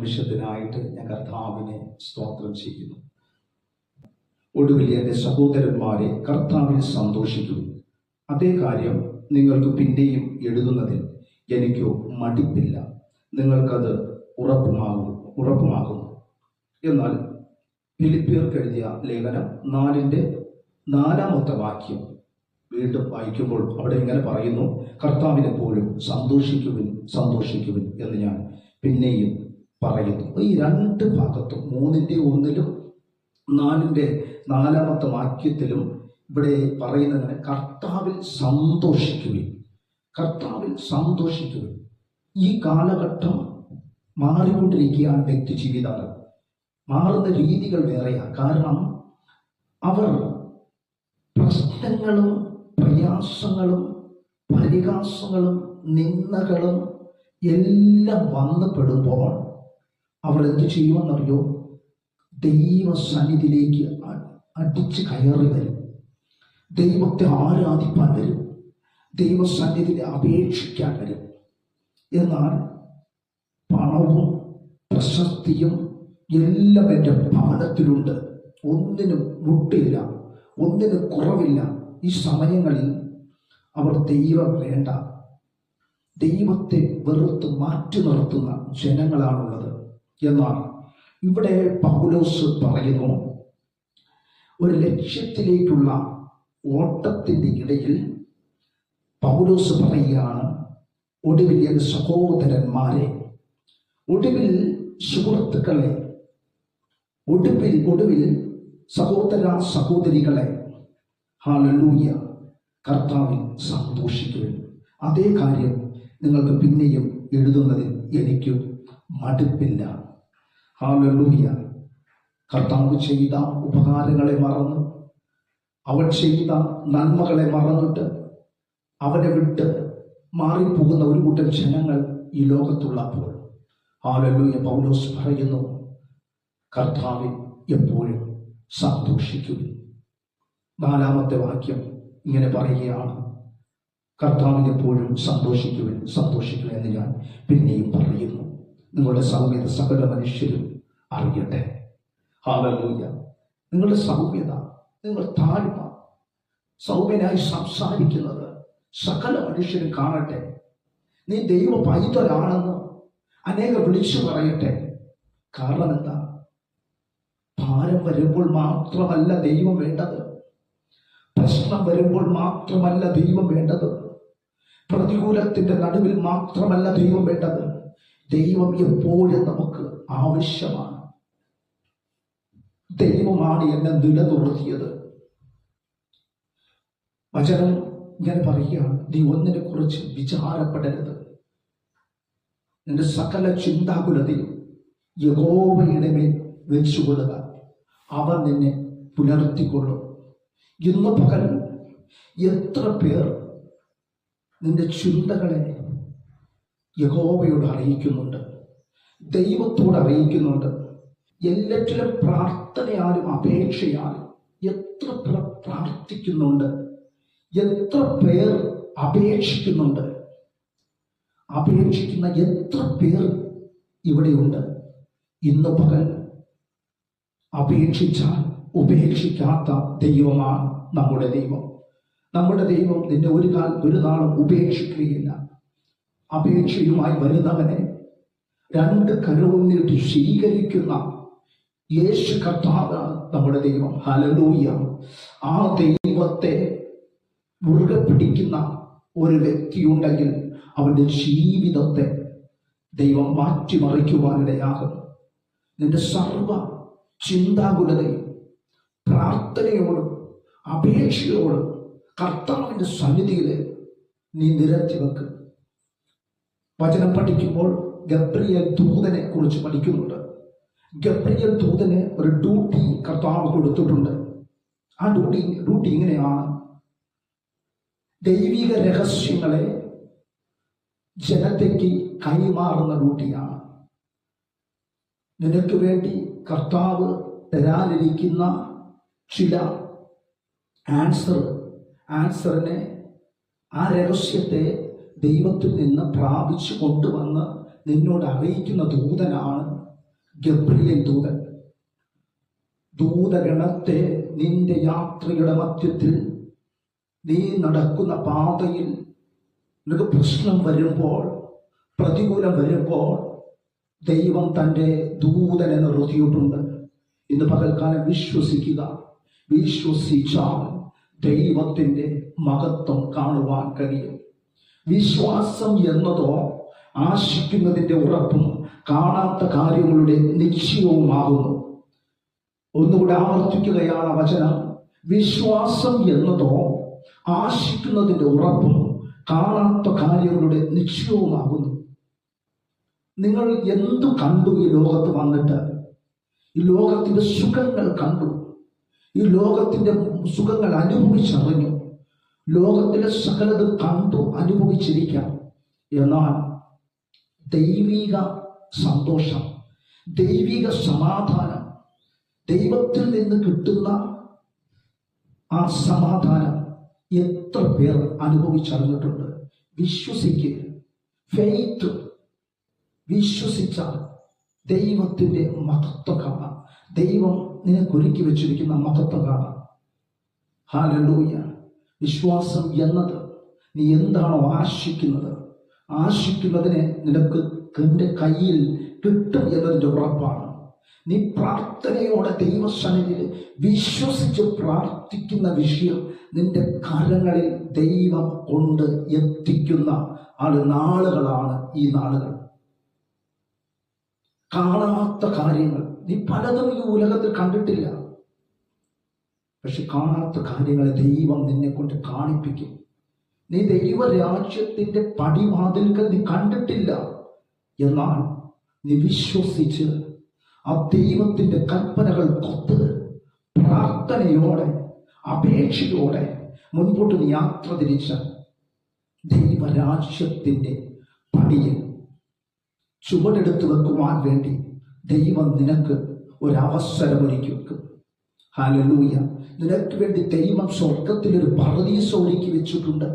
നിമിഷത്തിനായിട്ട് ഞാൻ കർത്താവിനെ സ്തോത്രം ചെയ്യുന്നു. ഒടുവിൽ എന്റെ സഹോദരന്മാരെ കർത്താവിനെ സന്തോഷിക്കുന്നു. അതേ കാര്യം നിങ്ങൾക്ക് പിന്നെയും എഴുതുന്നതിൽ എനിക്ക് മടിപ്പില്ല. നിങ്ങൾക്കത് ഉറപ്പുമാകും ഉറപ്പുമാകുന്നു. എന്നാൽ ഫിലിപ്പിയർക്ക് എഴുതിയ ലേഖനം നാലിന്റെ നാലാമത്തെ വാക്യം വീണ്ടും വായിക്കുമ്പോൾ അവിടെ ഇങ്ങനെ പറയുന്നു കർത്താവിനെപ്പോഴും സന്തോഷിക്കുവിൻ സന്തോഷിക്കുവിൻ എന്ന് ഞാൻ പിന്നെയും പറയുന്നു. ഈ രണ്ട് ഭാഗത്തും മൂന്നിന്റെ ഒന്നിലും നാലിന്റെ നാലാമത്തെ വാക്യത്തിലും ഇവിടെ പറയുന്നതിന് കർത്താവിൽ സന്തോഷിക്കുവിൻ. കർത്താവിൽ സന്തോഷിക്കുവിൻ. ഈ കാലഘട്ടം മാറിക്കൊണ്ടിരിക്കുകയാണ് വ്യക്തി ജീവിതങ്ങൾ. മാറുന്ന രീതികൾ വേറെയാണ് കാരണം അവർ പ്രശ്നങ്ങളും പ്രയാസങ്ങളും പരിഹാസങ്ങളും നിന്ദകളും എല്ലാം വന്നു പെടുമ്പോൾ അവർ എന്ത് ചെയ്യുമെന്നറിയോ? ദൈവസന്നിധിയിലേക്ക് അടിച്ച് കയറി വരും. ദൈവത്തെ ആരാധിപ്പാൻ വരും. ദൈവസന്നിധിയെ അപേക്ഷിക്കാൻ വരും. എന്നാൽ പണവും പ്രശസ്തിയും എല്ലാം എന്റെ ഭവനത്തിലുണ്ട് ഒന്നിനും മുട്ടില്ല ഒന്നിനും കുറവില്ല. ഈ സമയങ്ങളിൽ അവർ ദൈവം വേണ്ട. ദൈവത്തെ വെറുത്ത് മാറ്റി നിർത്തുന്ന ജനങ്ങളാണുള്ളത്. എന്നാൽ ഇവിടെ പൗലോസ് പറയുന്നു ഒരു ലക്ഷ്യത്തിലേക്കുള്ള ഓട്ടത്തിന്റെ ഇടയിൽ പൗലോസ് പറയുകയാണ് ഒടുവിൽ എന്റെ സഹോദരന്മാരെ ഒടുവിൽ സുഹൃത്തുക്കളെ ഒടുവിൽ ഒടുവിൽ സഹോദര സഹോദരികളെ. ഹാലലൂയ കർത്താവിൽ സന്തോഷിക്കുവിൻ. അതേ കാര്യം നിങ്ങൾക്ക് പിന്നെയും എഴുതുന്നതിൽ എനിക്കും മടുപ്പില്ല. ഹാലലൂയ. കർത്താവ് ചെയ്ത ഉപകാരങ്ങളെ മറന്ന് അവൻ ചെയ്ത നന്മകളെ മറന്നിട്ട് അവനെ വിട്ട് മാറിപ്പോകുന്ന ഒരു കൂട്ടം ജനങ്ങൾ ഈ ലോകത്തുള്ളപ്പോൾ. ഹാലലൂയ പൗലോസ് പറയുന്നു കർത്താവിൽ എപ്പോഴും സന്തോഷിക്കും നാലാമത്തെ വാക്യം ഇങ്ങനെ പറയുകയാണ് കർത്താവിൽ എപ്പോഴും സന്തോഷിക്കുവിൻ സന്തോഷിക്കുക എന്ന് ഞാൻ പിന്നെയും പറയുന്നു. നിങ്ങളുടെ സൗമ്യത സകല മനുഷ്യരും അറിയട്ടെ. ഹാലലൂയ നിങ്ങളുടെ സൗമ്യത നിങ്ങൾ താഴ്മ സൗമ്യനായി സംസാരിക്കുന്നത് സകല മനുഷ്യരും കാണട്ടെ. നീ ദൈവ പൈതലാണെന്ന് അനേകം വിളിച്ചു പറയട്ടെ. കാരണം എന്താ? ഭാരം വരുമ്പോൾ മാത്രമല്ല ദൈവം വേണ്ടത്. പ്രശ്നം വരുമ്പോൾ മാത്രമല്ല ദൈവം വേണ്ടത്. പ്രതികൂലത്തിന്റെ നടുവിൽ മാത്രമല്ല ദൈവം വേണ്ടത്. ദൈവം എപ്പോഴും നമുക്ക് ആവശ്യമാണ്. ദൈവമാണ് എന്നെ നിലനിർത്തിയത്. വചനം ഇങ്ങനെ പറയുകയാണ് നീ ഒന്നിനെ കുറിച്ച് വിചാരപ്പെടരുത്. നിന്റെ സകല ചിന്താകുലതയും യഹോവയുടെ മേൽ വെച്ചുകൊള്ളുക. അവൻ നിന്നെ പുലർത്തിക്കൊള്ളും. ഇന്ന് പകൽ എത്ര പേർ നിന്റെ ചിന്തകളെ യഹോവയോട് അറിയിക്കുന്നുണ്ട് ദൈവത്തോട് അറിയിക്കുന്നുണ്ട് എല്ലാറ്റിലും പ്രാർത്ഥനയാലും അപേക്ഷയാലും എത്ര പേർ പ്രാർത്ഥിക്കുന്നുണ്ട്? എത്ര പേർ അപേക്ഷിക്കുന്നുണ്ട്? അപേക്ഷിക്കുന്ന എത്ര പേർ ഇവിടെയുണ്ട്? ഇന്ന് പകൽ അപേക്ഷിച്ചാൽ ഉപേക്ഷിക്കാത്ത ദൈവമാണ് നമ്മുടെ ദൈവം. നമ്മുടെ ദൈവം നിന്നെ ഒരു കാൽ ഒരു നാളും ഉപേക്ഷിക്കുകയില്ല. അപേക്ഷയുമായി വരുന്നവനെ രണ്ട് കരവും നീട്ടി സ്വീകരിക്കുന്ന യേശു കർത്താവാണ് നമ്മുടെ ദൈവം. ഹലലൂയ ആ ദൈവത്തെ മുറുകെ പിടിക്കുന്ന ഒരു വ്യക്തിയുണ്ടെങ്കിൽ അവന്റെ ജീവിതത്തെ ദൈവം മാറ്റിമറിക്കുവാനിടയാകും. നിന്റെ സർവ ചിന്താകുലതയും പ്രാർത്ഥനയോടും അപേക്ഷയോടും കർത്താവിന്റെ സന്നിധിയിൽ നീ നിരത്തി വെക്ക്. വചനം പഠിക്കുമ്പോൾ ഗബ്രിയൽ ദൂതനെ കുറിച്ച് പഠിക്കുന്നുണ്ട്. ഗബ്രിയൽ ദൂതന് ഒരു ഡ്യൂട്ടി കർത്താവ് കൊടുത്തിട്ടുണ്ട്. ആ ഡ്യൂട്ടി ഡ്യൂട്ടി ഇങ്ങനെയാണ്. ദൈവിക രഹസ്യങ്ങളെ ജനത്തേക്ക് കൈമാറുന്ന ഡ്യൂട്ടിയാണ് നിനക്ക് വേണ്ടി കർത്താവ് തരാനിരിക്കുന്ന ചില ആൻസർ ആൻസറിനെ ആ രഹസ്യത്തെ ദൈവത്തിൽ നിന്ന് പ്രാപിച്ചു കൊണ്ടുവന്ന് നിന്നോട് അറിയിക്കുന്ന ദൂതനാണ് ഗബ്രിയേൽ ദൂതൻ. ദൂതഗണത്തെ നിന്റെ യാത്രയുടെ മധ്യത്തിൽ നീ നടക്കുന്ന പാതയിൽ നിനക്ക് പ്രശ്നം വരുമ്പോൾ പ്രതികൂലം വരുമ്പോൾ ദൈവം തന്റെ ദൂതനെ നിർത്തിയിട്ടുണ്ട് ഇന്ന് പകൽക്കാലം വിശ്വസിക്കുക. വിശ്വസിച്ചാൽ ദൈവത്തിന്റെ മഹത്വം കാണുവാൻ കഴിയും. വിശ്വാസം എന്നതോ ആശിക്കുന്നതിന്റെ ഉറപ്പും കാണാത്ത കാര്യങ്ങളുടെ നിശ്ചയവുമാകുന്നു. ഒന്നുകൂടെ ആവർത്തിക്കുകയാണ് വചനം. വിശ്വാസം എന്നതോ ആശിക്കുന്നതിന്റെ ഉറപ്പും കാണാത്ത കാര്യങ്ങളുടെ നിശ്ചയവുമാകുന്നു. നിങ്ങൾ എന്തു കണ്ടു ഈ ലോകത്ത് വന്നിട്ട്? ഈ ലോകത്തിന്റെ സുഖങ്ങൾ കണ്ടു. ഈ ലോകത്തിന്റെ സുഖങ്ങൾ അനുഭവിച്ചറിഞ്ഞു. ലോകത്തിലെ സകലത് കണ്ടു അനുഭവിച്ചിരിക്കാം. എന്നാൽ ദൈവിക സന്തോഷം. ദൈവിക സമാധാനം. ദൈവത്തിൽ നിന്ന് കിട്ടുന്ന ആ സമാധാനം എത്ര പേർ അനുഭവിച്ചറിഞ്ഞിട്ടുണ്ട്. വിശ്വസിക്കുക. ഫെയ്ത്ത് വിശ്വസിച്ചാൽ ദൈവത്തിന്റെ മഹത്വം കാണാം. ദൈവം നിനക്കൊരുക്കി വെച്ചിരിക്കുന്ന മഹത്വം കാണാം. ഹാലലൂയ വിശ്വാസം എന്നത് നീ എന്താണോ ആശിക്കുന്നത്? ആശിക്കുന്നതിനെ നിനക്ക് നിന്റെ കയ്യിൽ കിട്ടും എന്നതിന്റെ ഉറപ്പാണ്. നീ പ്രാർത്ഥനയോടെ ദൈവസന്നിധിയിൽ വിശ്വസിച്ച് പ്രാർത്ഥിക്കുന്ന വിഷയം നിന്റെ കരങ്ങളിൽ ദൈവം കൊണ്ട് എത്തിക്കുന്ന ആൾ നാളുകളാണ് ഈ നാളുകൾ. കാണാത്ത കാര്യങ്ങൾ. നീ പലതും ഈ ഉലകത്തിൽ കണ്ടിട്ടില്ല. പക്ഷെ കാണാത്ത കാര്യങ്ങളെ ദൈവം നിന്നെ കൊണ്ട് കാണിപ്പിക്കും. നീ ദൈവരാജ്യത്തിന്റെ പടിവാതിൽക്കൽ നീ കണ്ടിട്ടില്ല. എന്നാൽ നീ വിശ്വസിച്ച് ആ ദൈവത്തിന്റെ കൽപ്പനകൾ കൊത്ത് പ്രാർത്ഥനയോടെ അപേക്ഷയോടെ മുൻപോട്ട് നീ യാത്ര തിരിച്ച ദൈവരാജ്യത്തിന്റെ പടിയിൽ ചുവടെടുത്ത് വെക്കുവാൻ വേണ്ടി ദൈവം നിനക്ക് ഒരവസരം ഒരുക്കി വെക്കും ഹാലലൂയ നിനക്ക് വേണ്ടി ദൈവം സ്വർഗത്തിൽ ഒരു പറദീസ ഒരുക്കി വെച്ചിട്ടുണ്ട്